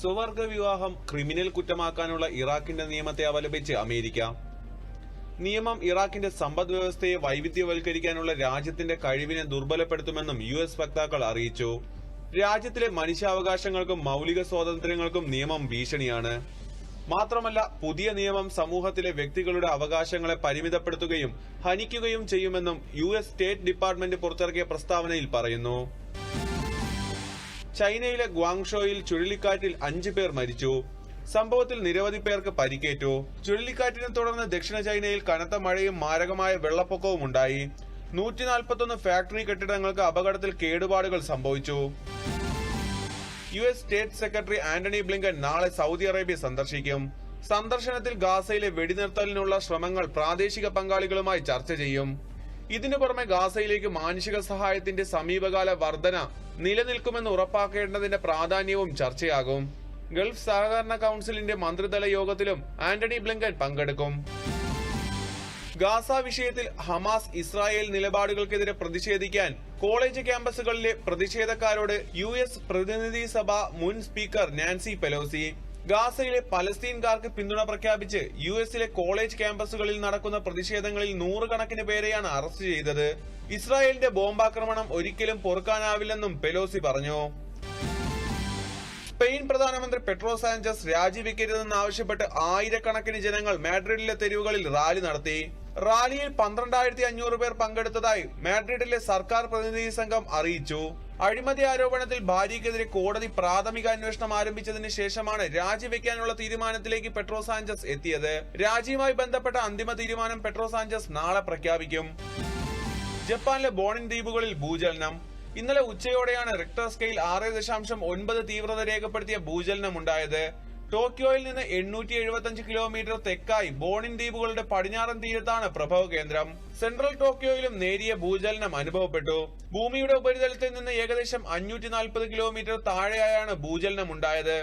സ്വവർഗ വിവാഹം ക്രിമിനൽ കുറ്റമാക്കാനുള്ള ഇറാഖിന്റെ നിയമത്തെ അപലപിച്ച് അമേരിക്ക. നിയമം ഇറാഖിന്റെ സമ്പദ് വ്യവസ്ഥയെ വൈവിധ്യവൽക്കരിക്കാനുള്ള രാജ്യത്തിന്റെ കഴിവിനെ ദുർബലപ്പെടുത്തുമെന്നും യു എസ് വക്താക്കൾ അറിയിച്ചു. രാജ്യത്തിലെ മനുഷ്യാവകാശങ്ങൾക്കും മൗലിക സ്വാതന്ത്ര്യങ്ങൾക്കും നിയമം ഭീഷണിയാണ്. മാത്രമല്ല പുതിയ നിയമം സമൂഹത്തിലെ വ്യക്തികളുടെ അവകാശങ്ങളെ പരിമിതപ്പെടുത്തുകയും ഹനിക്കുകയും ചെയ്യുമെന്നും യു എസ് സ്റ്റേറ്റ് ഡിപ്പാർട്ട്മെന്റ് പുറത്തിറക്കിയ പ്രസ്താവനയിൽ പറയുന്നു. ചൈനയിലെ ഗ്വാങ്ഷോയിൽ ചുഴലിക്കാറ്റിൽ അഞ്ചു പേർ മരിച്ചു. സംഭവത്തിൽ നിരവധി പേർക്ക് പരിക്കേറ്റു. ചുഴലിക്കാറ്റിനെ തുടർന്ന് ദക്ഷിണ ചൈനയിൽ കനത്ത മഴയും മാരകമായ വെള്ളപ്പൊക്കവും ഉണ്ടായി. നൂറ്റി നാൽപ്പത്തൊന്ന് ഫാക്ടറി കെട്ടിടങ്ങൾക്ക് അപകടത്തിൽ കേടുപാടുകൾ സംഭവിച്ചു. U S state secretary Antony Blinken നാളെ സൗദി അറേബ്യ സന്ദർശിക്കും. സന്ദർശനത്തിൽ ഗാസയിലെ വെടിനിർത്തലിനുള്ള ശ്രമങ്ങൾ പ്രാദേശിക പങ്കാളികളുമായി ചർച്ച ചെയ്യും. ഇതിനു പുറമെ ഗാസയിലേക്ക് മാനുഷിക സഹായത്തിന്റെ സമീപകാല വർധന നിലനിൽക്കുമെന്ന് ഉറപ്പാക്കേണ്ടതിന്റെ പ്രാധാന്യവും ചർച്ചയാകും. ഗൾഫ് സഹകരണ കൗൺസിലിന്റെ മന്ത്രിതല യോഗത്തിലും ആന്റണി ബ്ലിങ്കൻ പങ്കെടുക്കും. ഗാസ വിഷയത്തിൽ ഹമാസ് ഇസ്രായേൽ നിലപാടുകൾക്കെതിരെ പ്രതിഷേധിക്കാൻ കോളേജ് ക്യാമ്പസുകളിലെ പ്രതിഷേധക്കാരോട് യു പ്രതിനിധി സഭ മുൻ സ്പീക്കർ നാൻസി പെലോസി. ഗാസയിലെ പലസ്തീൻകാർക്ക് പിന്തുണ പ്രഖ്യാപിച്ച് യു എസിലെ കോളേജ് ക്യാമ്പസുകളിൽ നടക്കുന്ന പ്രതിഷേധങ്ങളിൽ നൂറുകണക്കിന് പേരെയാണ് അറസ്റ്റ് ചെയ്തത്. ഇസ്രായേലിന്റെ ബോംബാക്രമണം ഒരിക്കലും പൊറുക്കാനാവില്ലെന്നും പെലോസി പറഞ്ഞു. സ്പെയിൻ പ്രധാനമന്ത്രി പെട്രോ സാഞ്ചസ് രാജിവെക്കരുതെന്നാവശ്യപ്പെട്ട് ആയിരക്കണക്കിന് ജനങ്ങൾ മാഡ്രിഡിലെ തെരുവുകളിൽ റാലി നടത്തി. റാലിയിൽ പന്ത്രണ്ടായിരത്തി അഞ്ഞൂറ് പേർ പങ്കെടുത്തതായി മാഡ്രിഡിലെ സർക്കാർ പ്രതിനിധി സംഘം അറിയിച്ചു. അഴിമതി ആരോപണത്തിൽ ഭാര്യയ്ക്കെതിരെ കോടതി പ്രാഥമിക അന്വേഷണം ആരംഭിച്ചതിന് ശേഷമാണ് രാജിവെക്കാനുള്ള തീരുമാനത്തിലേക്ക് പെട്രോ സാഞ്ചസ് എത്തിയത്. രാജിയുമായി ബന്ധപ്പെട്ട അന്തിമ തീരുമാനം പെട്രോ സാഞ്ചസ് നാളെ പ്രഖ്യാപിക്കും. ജപ്പാനിലെ ബോണിൻ ദ്വീപുകളിൽ ഭൂചലനം. ഇന്നലെ ഉച്ചയോടെയാണ് റിക്ടർ സ്കെയിൽ ആറ് ദശാംശം ഒൻപത് തീവ്രത രേഖപ്പെടുത്തിയ ഭൂചലനം ഉണ്ടായത് ടോക്കിയോയിൽ നിന്ന് എണ്ണൂറ്റി എഴുപത്തി കിലോമീറ്റർ തെക്കായി ബോണിൻ ദ്വീപുകളുടെ പടിഞ്ഞാറൻ തീരത്താണ് പ്രഭവ കേന്ദ്രം. സെൻട്രൽ ടോക്കിയോയിലും നേരിയ ഭൂചലനം അനുഭവപ്പെട്ടു. ഭൂമിയുടെ ഉപരിതലത്തിൽ നിന്ന് ഏകദേശം അഞ്ഞൂറ്റി കിലോമീറ്റർ താഴെയായാണ് ഭൂചലനം ഉണ്ടായത്